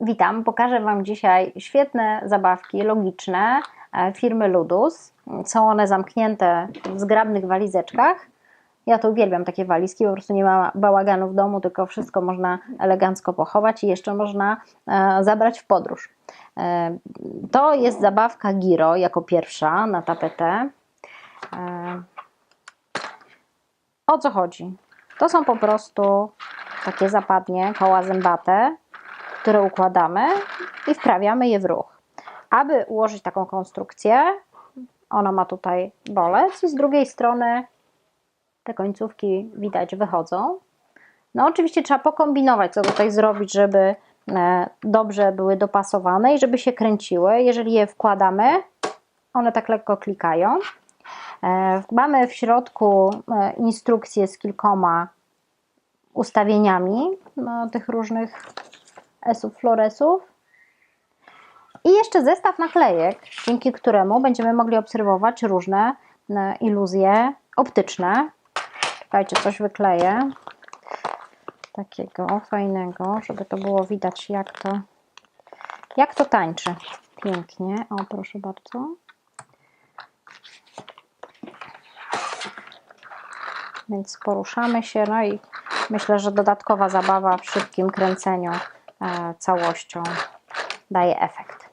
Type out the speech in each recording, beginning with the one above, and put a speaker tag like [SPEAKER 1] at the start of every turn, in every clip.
[SPEAKER 1] Witam, pokażę Wam dzisiaj świetne zabawki logiczne e, firmy Ludus. Są one zamknięte w zgrabnych walizeczkach. Ja to uwielbiam takie walizki, po prostu nie ma bałaganu w domu, tylko wszystko można elegancko pochować i jeszcze można e, zabrać w podróż. E, to jest zabawka Giro jako pierwsza na tapetę. O co chodzi? To są po prostu takie zapadnie, koła zębate, które układamy i wprawiamy je w ruch. Aby ułożyć taką konstrukcję, ona ma tutaj bolec i z drugiej strony te końcówki widać wychodzą. No oczywiście trzeba pokombinować, co tutaj zrobić, żeby e, dobrze były dopasowane i żeby się kręciły. Jeżeli je wkładamy, one tak lekko klikają. E, mamy w środku e, instrukcję z kilkoma ustawieniami no, tych różnych esów, floresów. I jeszcze zestaw naklejek, dzięki któremu będziemy mogli obserwować różne e, iluzje optyczne. Czekajcie, coś wykleję. Takiego fajnego, żeby to było widać, jak to, jak to tańczy. Pięknie. O, proszę bardzo. Więc poruszamy się, no i myślę, że dodatkowa zabawa w szybkim kręceniu całością daje efekt.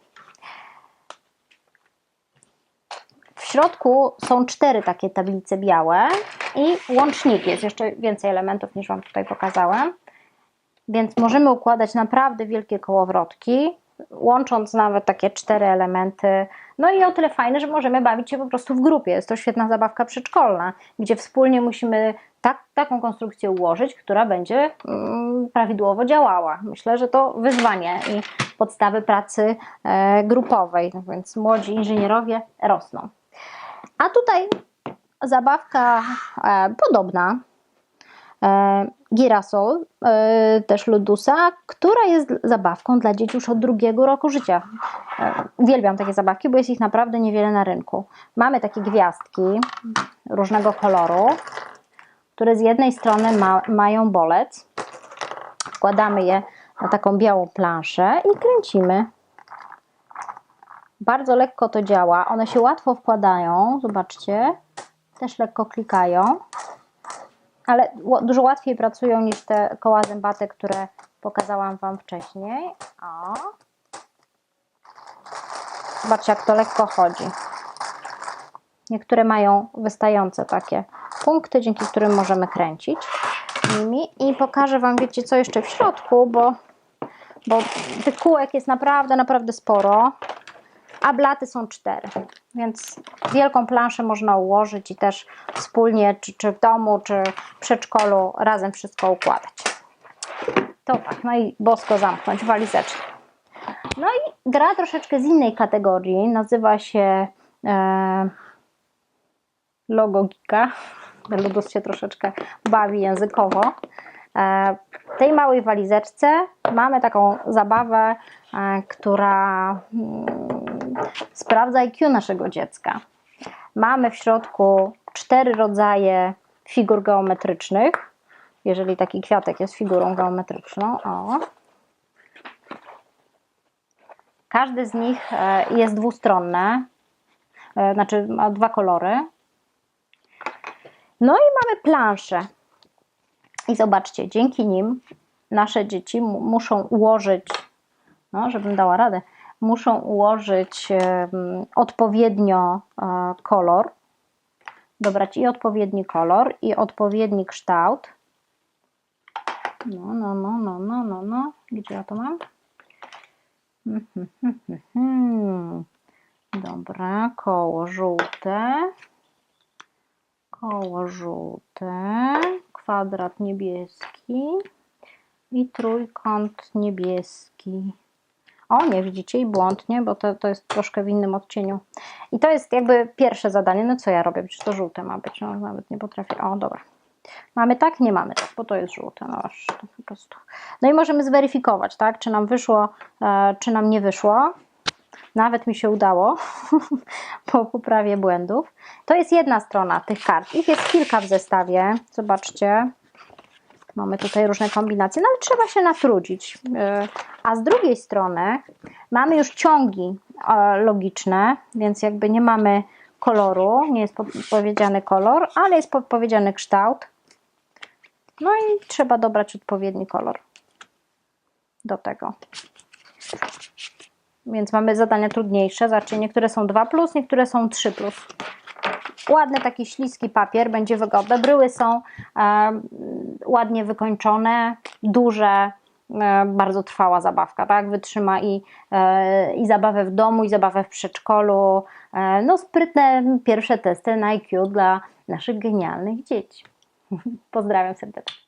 [SPEAKER 1] W środku są cztery takie tablice białe i łączniki. Jest jeszcze więcej elementów niż Wam tutaj pokazałem. Więc możemy układać naprawdę wielkie kołowrotki, łącząc nawet takie cztery elementy. No i o tyle fajne, że możemy bawić się po prostu w grupie. Jest to świetna zabawka przedszkolna, gdzie wspólnie musimy tak, taką konstrukcję ułożyć, która będzie mm, prawidłowo działała. Myślę, że to wyzwanie i podstawy pracy e, grupowej, no więc młodzi inżynierowie rosną. A tutaj zabawka e, podobna, e, Girasol, też Ludusa, która jest zabawką dla dzieci już od drugiego roku życia. Uwielbiam takie zabawki, bo jest ich naprawdę niewiele na rynku. Mamy takie gwiazdki różnego koloru, które z jednej strony ma, mają bolec. Wkładamy je na taką białą planszę i kręcimy. Bardzo lekko to działa. One się łatwo wkładają. Zobaczcie. Też lekko klikają. Ale dużo łatwiej pracują niż te koła zębate, które pokazałam Wam wcześniej. O. Zobaczcie, jak to lekko chodzi. Niektóre mają wystające takie punkty, dzięki którym możemy kręcić nimi i pokażę Wam, wiecie co jeszcze w środku, bo, bo tych kółek jest naprawdę, naprawdę sporo, a blaty są cztery, więc wielką planszę można ułożyć i też wspólnie, czy, czy w domu, czy w przedszkolu razem wszystko układać. To tak, no i bosko zamknąć walizeczkę. No i gra troszeczkę z innej kategorii, nazywa się e, Logogika. Ludus się troszeczkę bawi językowo. E, w tej małej walizeczce mamy taką zabawę, e, która mm, sprawdza IQ naszego dziecka. Mamy w środku cztery rodzaje figur geometrycznych. Jeżeli taki kwiatek jest figurą geometryczną, o. Każdy z nich e, jest dwustronny, znaczy ma dwa kolory. No i mamy planszę. I zobaczcie, dzięki nim nasze dzieci muszą ułożyć, no, żebym dała radę, muszą ułożyć odpowiednio e, kolor, dobrać i odpowiedni kolor, i odpowiedni kształt. No, no, no, no, no, no, no. Gdzie ja to mam? Dobra, koło żółte koło żółte, kwadrat niebieski i trójkąt niebieski. O, nie widzicie i błąd, nie? Bo to, to jest troszkę w innym odcieniu. I to jest jakby pierwsze zadanie. No co ja robię? Przecież to żółte ma być. No, nawet nie potrafię. O, dobra. Mamy tak? Nie mamy tak, bo to jest żółte. No po prostu. No i możemy zweryfikować, tak? Czy nam wyszło, e, czy nam nie wyszło. Nawet mi się udało po poprawie błędów. To jest jedna strona tych kart. Ich jest kilka w zestawie. Zobaczcie. Mamy tutaj różne kombinacje, no ale trzeba się natrudzić. E, A z drugiej strony mamy już ciągi e, logiczne, więc jakby nie mamy koloru, nie jest podpowiedziany kolor, ale jest podpowiedziany kształt. No i trzeba dobrać odpowiedni kolor do tego. Więc mamy zadania trudniejsze. Zobaczcie, niektóre są 2, niektóre są 3. Ładny taki śliski papier, będzie wygodny. Bryły są e, ładnie wykończone, duże, e, bardzo trwała zabawka, tak? Wytrzyma i, e, i zabawę w domu, i zabawę w przedszkolu. E, no, sprytne pierwsze testy na IQ dla naszych genialnych dzieci. Pozdrawiam serdecznie.